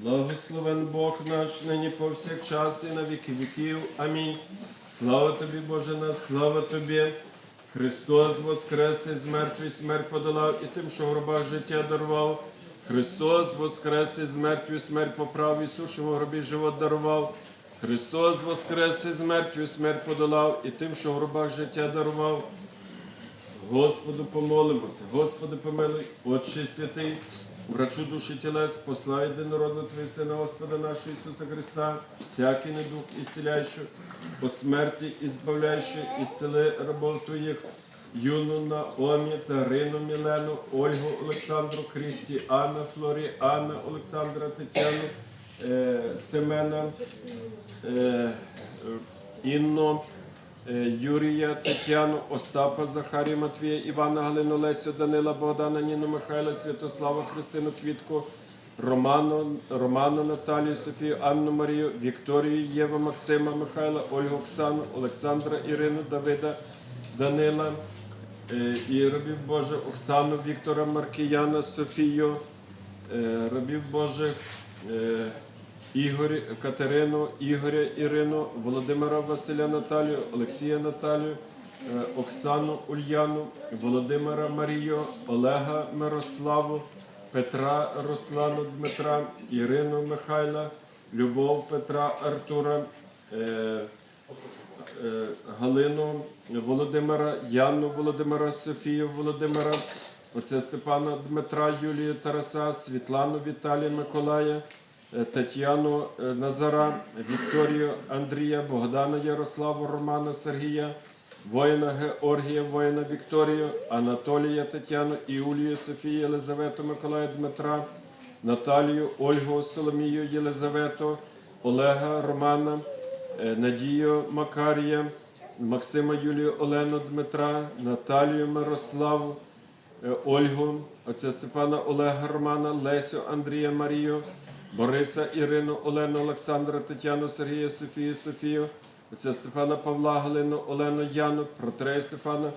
Благословен Бог наш, нині повсякчас і на віки віків. Амінь. Слава тобі, Боже наш, слава тобі. Христос воскрес із мертвих смерть подолав і тим, що в гробах життя дарував. Христос воскрес із мертвою смерть поправ, Ісус, що в гробі живот дарував. Христос воскрес із мертвою смерть подолав і тим, що в гробах життя дарував. Господу помолимося, Господи помилуй, Отче святий, врачу душі тілес, послай єдинородного Твого Сина, Господа нашого Ісуса Христа, всякий недуг ісціляючий, по смерті ізбавляючий, ісцели рабов Твоїх, Юну Наомі, Тарину Мілену, Ольгу Олександру, Христіана, Флоріана, Олександра, Тетяну, е, Семена, е, Інну, Е, Юрія, Тетяну, Остапа, Захарія, Матвія, Івана, Галину, Лесю, Данила, Богдана, Ніну, Михайла, Святослава, Христину, Квітку, Роману, Роману, Наталію, Софію, Анну, Марію, Вікторію, Єву, Максима, Михайла, Ольгу, Оксану, Олександра, Ірину, Давида, Данила, е, і рабів Боже, Оксану, Віктора, Маркіяна, Софію, е, рабів Божих. Ігор, Катерину, Ігоря Ірину, Володимира Василя Наталію, Олексія Наталію, е, Оксану Ульяну, Володимира Марію, Олега Мирославу, Петра Руслану Дмитра, Ірину Михайла, Любов Петра Артура, е, е, Галину Володимира, Яну Володимира, Софію Володимира, оце Степана Дмитра, Юлію Тараса, Світлану Віталія Миколая. Е, Тетяну е, Назара, Вікторію Андрія, Богдана Ярославу, Романа Сергія, воїна Георгія, воїна Вікторію, Анатолія Тетяну, Іулію, Софію, Єлизавету, Миколая Дмитра, Наталію, Ольгу, Соломію, Єлизавету, Олега Романа, е, Надію Макарія, Максима Юлію Олену Дмитра, Наталію Мирославу, Ольгу, отця Степана Олега Романа, Лесю Андрія Марію, Бориса Ірину, Олену Олександра, Тетяну Сергія, Софію, Софію, отця Степана Павла, Галину, Олену Яну, Протрея Стефана,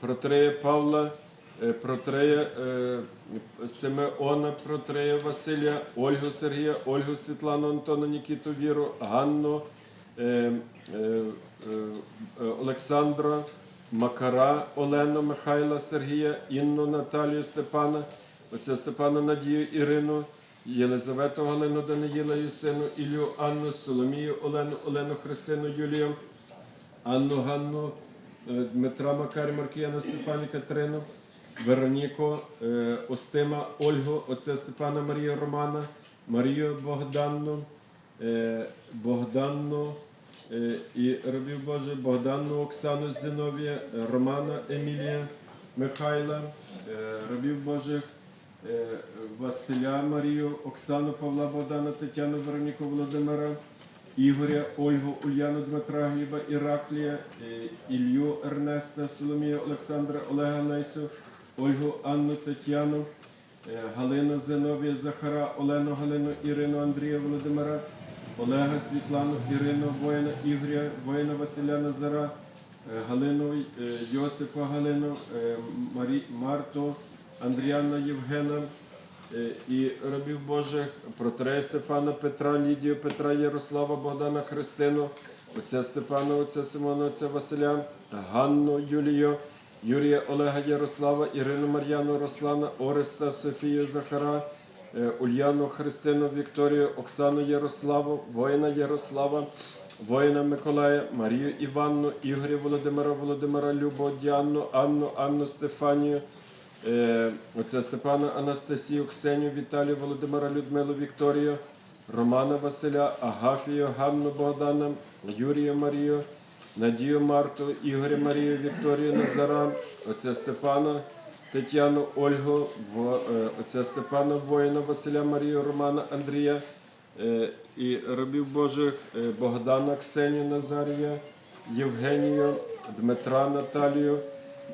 Протрея Павла, е, Протрея е, Симеона, Протрея Василія, Ольгу Сергія, Ольгу Світлану, Антона, Нікіту Віру, Ганну, е, Олександра, Макара, Олену, Михайла, Сергія, Інну, Наталію, Степана, отця Степана Надію, Ірину, Єлизавету, Галину, Даниїла, Юстину, Ілю, Анну, Соломію, Олену, Олену, Христину, Юлію, Анну, Ганну, е, Дмитра Макарі, Маркіяна, Стефані, Катерину, Вероніку, е, Остима, Ольгу, отця Степана Марію Романа, Марію Богданну, е, Богданну і робів Боже, Богданну Оксану Зиновія, Романа Емілія, Михайла, рабів Божих, Василя Марію, Оксану Павла Богдана, Тетяну Вероніку Володимира, Ігоря, Ольгу, Ульяну Дмитра, Гліба, Іраклія, е, Ілью Ернеста, Соломія, Олександра, Олега Лесю, Ольгу, Анну, Тетяну, е, Галину Зиновія, Захара, Олену, Галину, Ірину, Андрія, Володимира, Олега, Світлану, Ірину, воїна, Ігоря, воїна Василя Назара, е, Галину, е, Йосипа Галину, е, Марі, Марту, Андріана Євгена, е, і рабів Божих, протрея Стефана Петра, Лідію Петра, Ярослава, Богдана Христину, отця Степана, отця Симона, отця Василя, Ганну Юлію, Юрія Олега Ярослава, Ірину Мар'яну, Руслана, Ореста, Софію Захара, е, Ульяну Христину, Вікторію, Оксану Ярославу, воїна Ярослава, воїна Миколая, Марію Іванну, Ігоря Володимира, Володимира Любу, Діанну, Анну, Анну Стефанію, е, отця Степана Анастасію, Ксенію, Віталію, Володимира, Людмилу, Вікторію, Романа Василя, Агафію, Ганну Богдана, Юрія Марію, Надію Марту, Ігоря Марію, Вікторію Назара, отця Степана, Тетяну Ольгу, е, отця Степана воїна, Василя Марію, Романа Андрія е, і рабів Божих Богдана, Ксенію Назарія, Євгенію, Дмитра Наталію,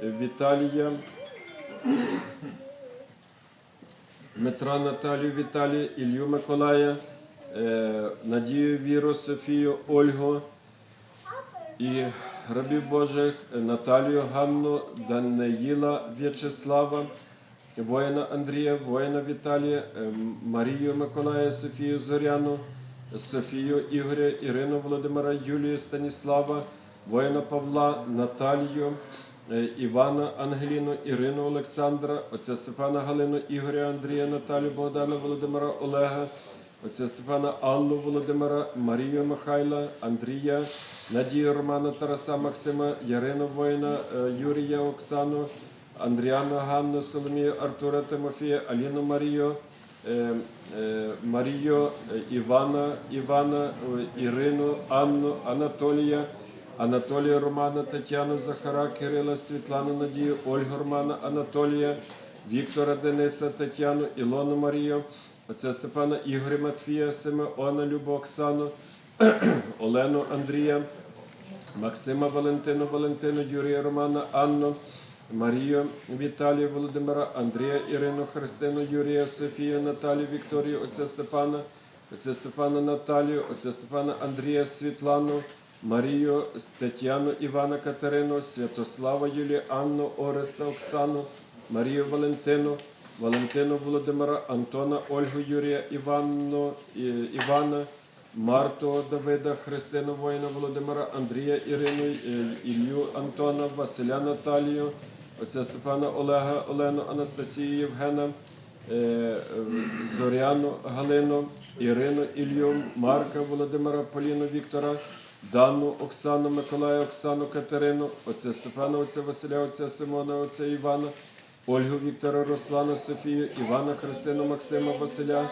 Віталія. Дмитра Наталію Віталія, Ілью Миколая, е, Надію Віру, Софію, Ольгу і рабів Божих Наталію Ганну, Даниїла В'ячеслава, воїна Андрія, воїна Віталія, е, Марію Миколая, Софію Зоряну, Софію Ігоря, Ірину Володимира, Юлію Станіслава, воїна Павла, Наталію, Івана Ангеліну, Ірину Олександра, отця Степана Галину, Ігоря Андрія, Наталію Богдана, Володимира Олега, отця Степана Аллу Володимира, Марію Михайла, Андрія, Надію Романа, Тараса Максима, Ярину Воїна, е, Юрія Оксану, Андріану Ганну, Соломію, Артура Тимофія, Аліну Марію, е, е, Марію, е, Івана, Івана, е, Ірину, Анну, Анатолія, Анатолія Романа, Тетяну Захара, Кирила, Світлану Надію, Ольгу Романа, Анатолія, Віктора Дениса, Тетяну, Ілону Марію, отця Степана Ігоря Матвія, Симеона, Любу Оксану, Олену Андрія, Максима Валентину, Валентину, Юрія Романа, Анну, Марію, Віталія Володимира, Андрія, Ірину, Христину, Юрія, Софію, Наталію, Вікторію, отця Степана, отця Степана Наталію, отця Степана Андрія, Світлану, Марію, Тетяну, Івана Катерину, Святослава Юлію, Анну, Ореста, Оксану, Марію Валентину, Валентину Володимира, Антона, Ольгу Юрія, Іванну, Івана, Марту Давида, Христину воїна Володимира, Андрія Ірину, Ілью Антона, Василя Наталію, отця Степана Олега, Олену, Анастасію Євгена, е, Зоряну Галину, Ірину Ілью, Марка Володимира, Поліну Віктора, Дану Оксану, Миколая, Оксану Катерину, отця Степана, отця Василя, отця Симона, отця Івана. Ольгу Віктора, Руслана, Софію, Івана Христину, Максима, Василя,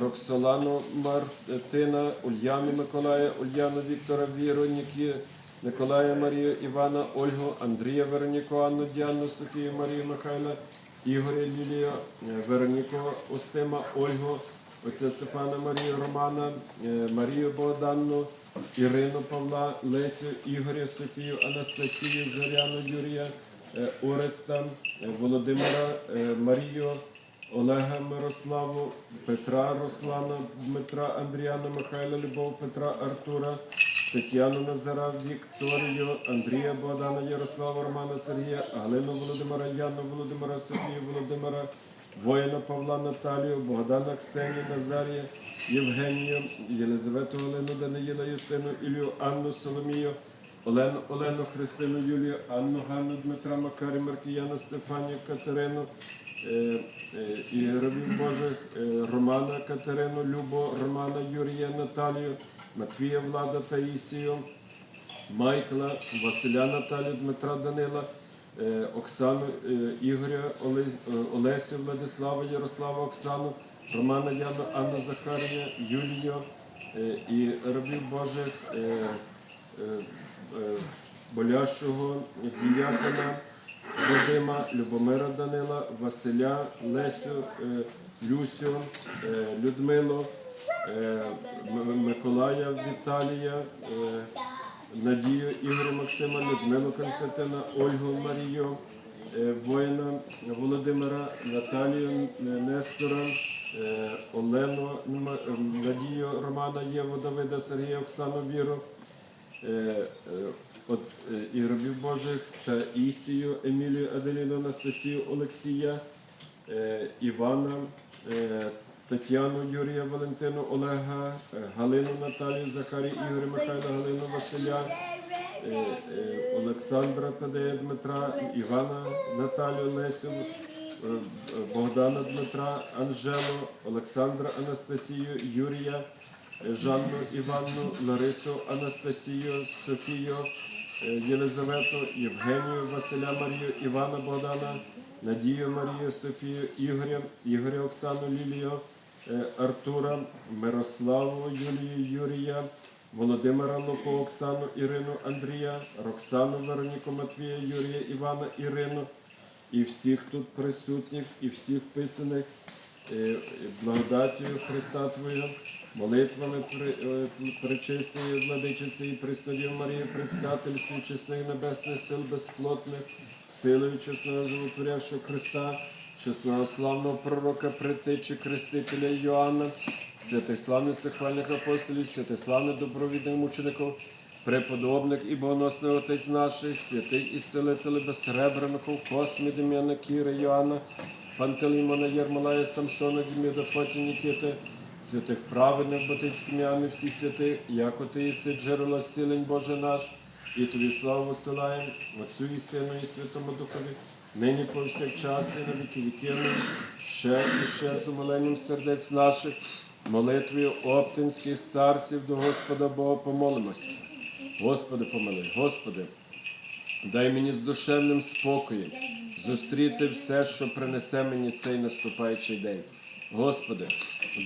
Роксолану, Мартина, Ульяну Миколая, Ульяну Віктора, Віру, Нікі, Миколая, Марію, Івана, Ольгу, Андрія, Вероніку, Анну, Діану, Софію, Марію, Михайла, Ігоря, Лілію, е, Вероніку, Устима, Ольгу, отця Степана, Марію, Романа, е, Марію Богданну, Ірину Павла, Лесю, Ігоря, Софію, Анастасію, Зоряну, Юрія, е, Ореста, е, Володимира, е, Марію, Олега Мирославу, Петра Руслана, Дмитра Андріана, Михайла Любов, Петра Артура, Тетяну Назара, Вікторію, Андрія Богдана, Ярослава, Романа Сергія, Галину Володимира, Яну Володимира, Софію Володимира, воїна Павла Наталію, Богдана Ксенію, Назарія, Євгенію, Єлизавету Олену, Даниїла, Юстину, Ілію, Анну, Соломію, Олену, Олену, Христину, Юлію, Анну, Ганну, Дмитра, Макарі, Маркіяна, Стефанію, Катерину, е, е, і рабів Божих, е, Романа, Катерину, Любо, Романа, Юрія, Наталію, Матвія, Влада, Таїсію, Майкла, Василя Наталію, Дмитра Данила, Оксану, е, Ігоря, е, Олесю, Владислава, Ярослава, Оксану, Романа Яну, Анну Захарія, Юлію е, і рабів Божих е, е, е, Болящого, Діякона, Вадима, Любомира Данила, Василя, Лесю, е, Люсю, е, Людмилу, е, Миколая Віталія, е, Надію Ігоря Максима, Людмилу Константина, Ольгу Марію, е, воїна Володимира, Наталію е, Нестора, е, Олену м, Надію Романа, Єву Давида, Сергія, Оксану Віру, е, е, от, е, і рабів Божих та Ісію, Емілію, Аделіну, Анастасію, Олексія, е, Івана, е, Тетяну, Юрія, Валентину, Олега, е, Галину, Наталію, Захарію, Ігоря, Михайла, Галину, Василя, е, е, Олександра, Тадея, Дмитра, Івана, Наталію, Лесю, Богдана Дмитра, Анжелу, Олександра, Анастасію, Юрія, Жанну, Іванну, Ларису, Анастасію, Софію, Єлизавету, Євгенію, Василя Марію, Івана Богдана, Надію Марію, Софію, Ігоря, Ігоря Оксану, Лілію, Артура, Мирославу, Юлію, Юрія, Володимира Луко, Оксану, Ірину, Андрія, Роксану, Вероніку, Матвія, Юрія, Івана, Ірину і всіх тут присутніх, і всіх писаних е, благодаттю Христа Твоя, молитвами е, владичиці і Преснодів Марії, предстательстві чесних небесних сил безплотних, силою чесного животворящого Христа, чесного славного пророка, притечі Крестителя Йоанна, святих славних сихвальних апостолів, святих славних добровідних мучеників, преподобник і богоносний отець наших, святих і селителів безсребреників, Космі, Дем'яна, Кіра, Йоанна, Пантелеймона, Єрмолая, Самсона, Діміда, Фоті, Нікіти, святих праведних Батицьким ім'ями всі святи, яко ти єси джерело зцілень Боже наш, і тобі славу силаєм, Отцю і Сину і Святому Духові, нині повсякчас і на віки віки. Амінь. Ще і ще з умиленням сердець наших, молитвою оптинських старців до Господа Бога помолимося. Господи, помилуй, Господи, дай мені з душевним спокоєм зустріти все, що принесе мені цей наступаючий день. Господи,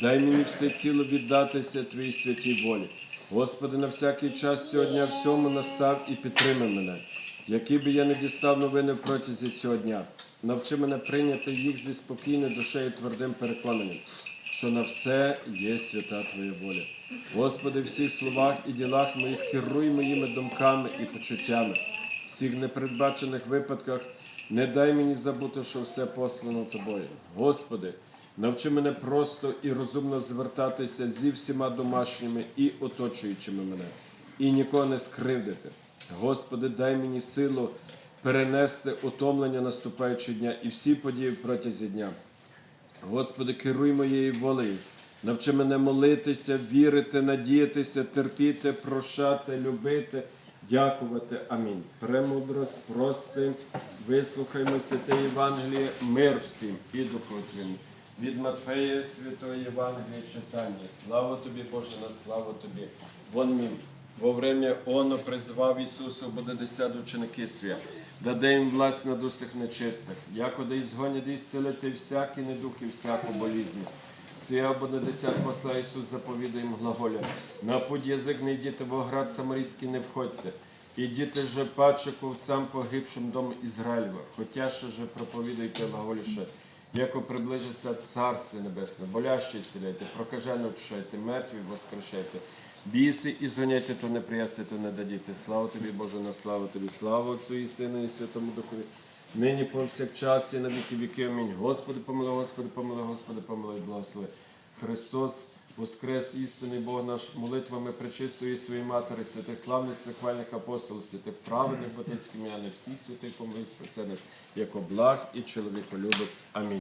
дай мені все ціло віддатися Твоїй святій волі. Господи, на всякий час цього дня всьому настав і підтримай мене, які би я не дістав новини протязі цього дня. Навчи мене прийняти їх зі спокійною душею твердим переконанням, що на все є свята Твоя воля. Господи, в всіх словах і ділах моїх керуй моїми думками і почуттями, в всіх непередбачених випадках не дай мені забути, що все послано Тобою. Господи, навчи мене просто і розумно звертатися зі всіма домашніми і оточуючими мене, і нікого не скривдити. Господи, дай мені силу перенести утомлення наступаючого дня і всі події протязі дня. Господи, керуй моєю волею. Навчи мене молитися, вірити, надіятися, терпіти, прощати, любити, дякувати. Амінь. Премудрость, прости, вислухаймо святе Євангеліє, мир всім і духу. Від Матфея Святої Євангелія читання. Слава тобі, Боже, на славу тобі. Вон мім. Во время оно призвав Ісусу буде десят ученики свя, даде їм власть над усіх нечистих, якоди ізгонять і зцілити всякі недух і всяку болізнь. Сія буде десят посла Ісус заповідає їм глаголя. На путь язик не йдіте, в оград самарійський не входьте. Ідіте же паче ковцам погибшим дому Ізраїльва, хотя ще же проповідуйте глаголіше, яко приближиться Царство Небесне, болящі сіляйте, прокажено очищайте, мертві воскрешайте. Біси і зганяйте, то не приясти, то не дадіте. Слава тобі, Боже, на славу тобі, слава Отцю і Сину, і Святому Духові. Нині повсякчас і на віки віки. Амінь. Господи, помилуй, Господи, помилуй, Господи, помилуй, благослови. Христос, Воскрес, істинний Бог наш, молитвами пречистої своєї матері, святих славних сахвальних апостолів, святих праведних батьків ім'яни, всі святих помилуй, спаси нас, як благ і чоловіколюбець. Амінь.